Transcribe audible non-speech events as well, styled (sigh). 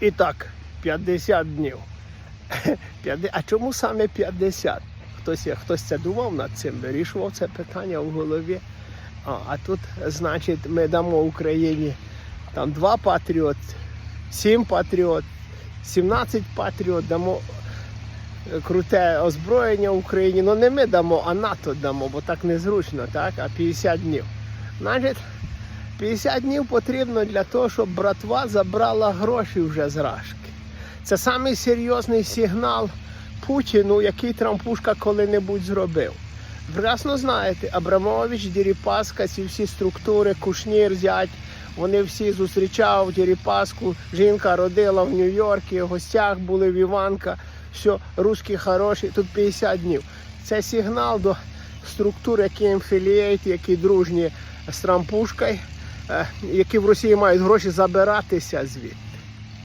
І так, 50 днів. (laughs) А чому саме 50? Хтось, хтось це думав над цим, вирішував це питання в голові. А, а тут, значить, ми дамо Україні там два патріот, сім патріот, 17 патріот, дамо е, круте озброєння Україні. Ну не ми дамо, а НАТО дамо, бо так незручно, так? А 50 днів. Значить, 50 днів потрібно для того, щоб братва забрала гроші вже з Рашки. Це самий серйозний сигнал Путіну, який Трампушка коли-небудь зробив. Прекрасно знаєте, Абрамович, Діріпаска, ці всі структури, Кушнір, зять, вони всі зустрічав Діріпаску. Жінка родила в Нью-Йорку, в гостях були в Іванка. Все, русські хороші, тут 50 днів. Це сигнал до структур, які емфілієт, які дружні з Трампушкою, які в Росії мають гроші забиратися звідти.